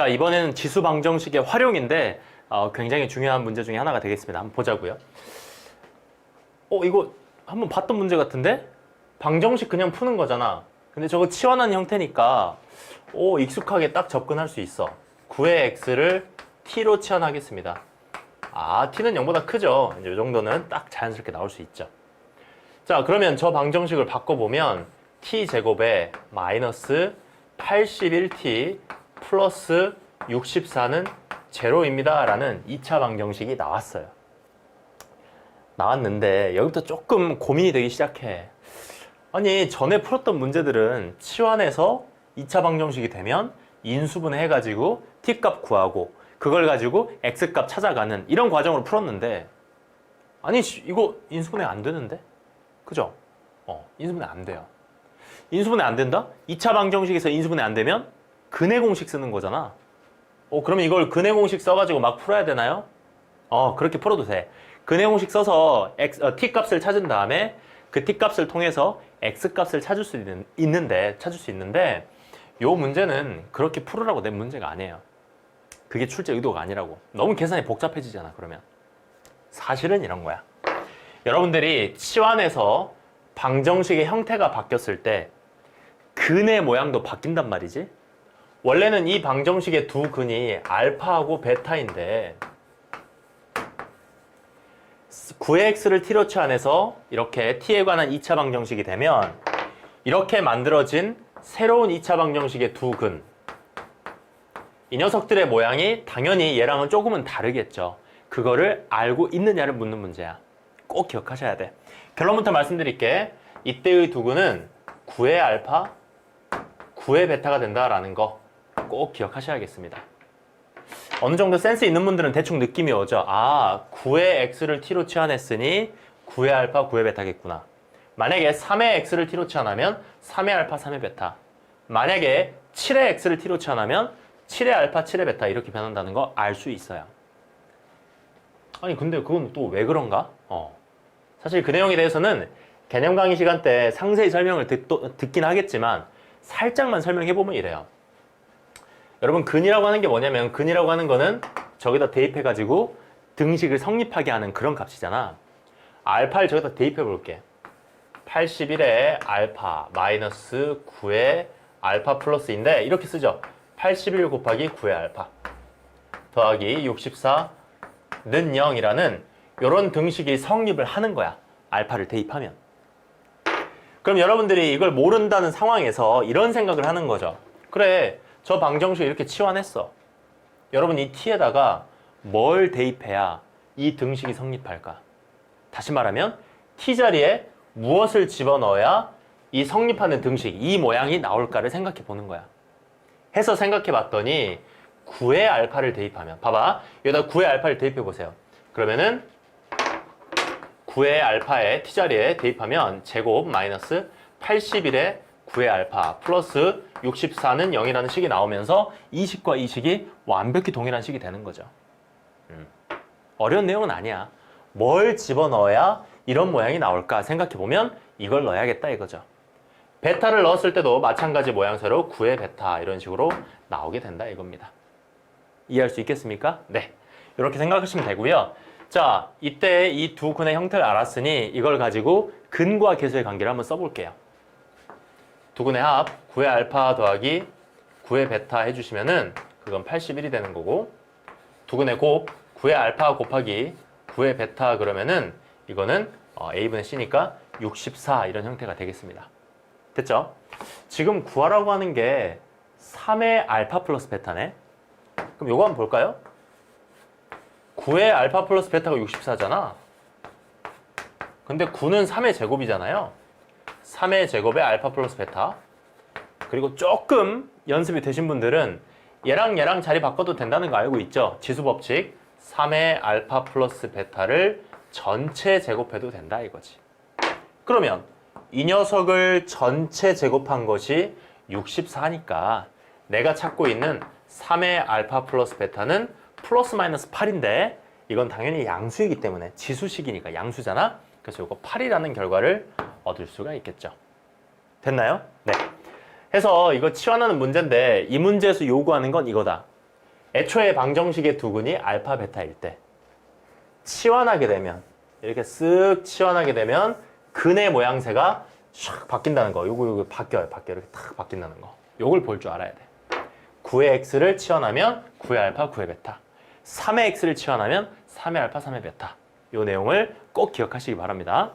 자, 이번에는 지수 방정식의 활용인데 어, 굉장히 중요한 문제 중에 하나가 되겠습니다. 한번 보자고요. 어, 이거 한번 봤던 문제 같은데? 방정식 그냥 푸는 거잖아. 근데 저거 치환한 형태니까 오, 익숙하게 딱 접근할 수 있어. 9의 x를 t로 치환하겠습니다. 아, t는 0보다 크죠. 이제 이 정도는 딱 자연스럽게 나올 수 있죠. 자, 그러면 저 방정식을 바꿔보면 t 제곱에 마이너스 81t 플러스 64는 제로입니다. 라는 2차 방정식이 나왔어요. 나왔는데 여기부터 조금 고민이 되기 시작해. 아니, 전에 풀었던 문제들은 치환해서 2차 방정식이 되면 인수분해 해가지고 t값 구하고 그걸 가지고 x값 찾아가는 이런 과정으로 풀었는데 아니, 씨, 이거 인수분해 안 되는데? 그죠? 어, 인수분해 안 돼요. 인수분해 안 된다? 2차 방정식에서 인수분해 안 되면 근해 공식 쓰는 거잖아. 어, 그러면 이걸 근해 공식 써가지고 막 풀어야 되나요? 어, 그렇게 풀어도 돼. 근해 공식 써서 x, 어, t 값을 찾은 다음에 그 t 값을 통해서 x 값을 찾을 수 있는, 있는데, 찾을 수 있는데, 요 문제는 그렇게 풀으라고 낸 문제가 아니에요. 그게 출제 의도가 아니라고. 너무 계산이 복잡해지잖아, 그러면. 사실은 이런 거야. 여러분들이 치환해서 방정식의 형태가 바뀌었을 때 근의 모양도 바뀐단 말이지. 원래는 이 방정식의 두 근이 알파하고 베타인데 9x를 t로 치환해서 이렇게 t에 관한 2차 방정식이 되면 이렇게 만들어진 새로운 2차 방정식의 두 근. 이 녀석들의 모양이 당연히 얘랑은 조금은 다르겠죠. 그거를 알고 있느냐를 묻는 문제야. 꼭 기억하셔야 돼. 결론부터 말씀드릴게. 이때의 두 근은 9의 알파, 9의 베타가 된다라는 거 꼭 기억하셔야겠습니다. 어느 정도 센스 있는 분들은 대충 느낌이 오죠. 아, 9의 x를 t로 치환했으니 9의 알파, 9의 베타겠구나. 만약에 3의 x를 t로 치환하면 3의 알파, 3의 베타. 만약에 7의 x를 t로 치환하면 7의 알파, 7의 베타 이렇게 변한다는 거 알 수 있어요. 아니 근데 그건 또 왜 그런가? 어. 사실 그 내용에 대해서는 개념 강의 시간 때 상세히 설명을 듣, 듣긴 하겠지만 살짝만 설명해 보면 이래요. 여러분 근이라고 하는 게 뭐냐면 근이라고 하는 거는 저기다 대입해 가지고 등식을 성립하게 하는 그런 값이잖아. 알파를 저기다 대입해 볼게. 81의 알파 마이너스 9의 알파 플러스인데 이렇게 쓰죠. 81 곱하기 9의 알파 더하기 64는 0이라는 이런 등식이 성립을 하는 거야. 알파를 대입하면. 그럼 여러분들이 이걸 모른다는 상황에서 이런 생각을 하는 거죠. 그래, 저 방정식 이렇게 치환했어. 여러분 이 t에다가 뭘 대입해야 이 등식이 성립할까? 다시 말하면 t 자리에 무엇을 집어넣어야 이 성립하는 등식, 이 모양이 나올까를 생각해 보는 거야. 해서 생각해 봤더니 9의 알파를 대입하면 봐봐. 여기다 9의 알파를 대입해 보세요. 그러면은 9의 알파에 t자리에 대입하면 제곱 마이너스 81의 9의 알파 플러스 64는 0이라는 식이 나오면서 이 식과 이 식이 완벽히 동일한 식이 되는 거죠. 음. 어려운 내용은 아니야. 뭘 집어넣어야 이런 모양이 나올까 생각해 보면 이걸 넣어야겠다 이거죠. 베타를 넣었을 때도 마찬가지 모양새로 9의 베타 이런 식으로 나오게 된다 이겁니다. 이해할 수 있겠습니까? 네. 이렇게 생각하시면 되고요. 자, 이때 이 두 근의 형태를 알았으니 이걸 가지고 근과 계수의 관계를 한번 써볼게요. 두 근의 합 9의 알파 더하기 9의 베타 해주시면은 그건 81이 되는 거고 두 근의 곱 9의 알파 곱하기 9의 베타 그러면은 이거는 어, a분의 c니까 64 이런 형태가 되겠습니다. 됐죠? 지금 구하라고 하는 게 3의 알파 플러스 베타네. 그럼 요거 한번 볼까요? 9의 알파 플러스 베타가 64잖아. 근데 9는 3의 제곱이잖아요. 3의 제곱에 알파 플러스 베타. 그리고 조금 연습이 되신 분들은 얘랑 얘랑 자리 바꿔도 된다는 거 알고 있죠? 지수 법칙. 3의 알파 플러스 베타를 전체 제곱해도 된다 이거지. 그러면 이 녀석을 전체 제곱한 것이 64니까 내가 찾고 있는 3의 알파 플러스 베타는 플러스 마이너스 8인데 이건 당연히 양수이기 때문에 지수식이니까 양수잖아. 그래서 이거 8이라는 결과를 얻을 수가 있겠죠. 됐나요? 네. 해서 이거 치환하는 문제인데 이 문제에서 요구하는 건 이거다. 애초에 방정식의 두 근이 알파 베타일 때 치환하게 되면 이렇게 쓱 치환하게 되면 근의 모양새가 샥 바뀐다는 거. 요거 요거 바뀌어요. 바뀌어 이렇게 탁 바뀐다는 거. 요걸 볼 줄 알아야 돼. 9의 x를 치환하면 9의 알파, 9의 베타. 3의 x를 치환하면 3의 알파, 3의 베타. 요 내용을 꼭 기억하시기 바랍니다.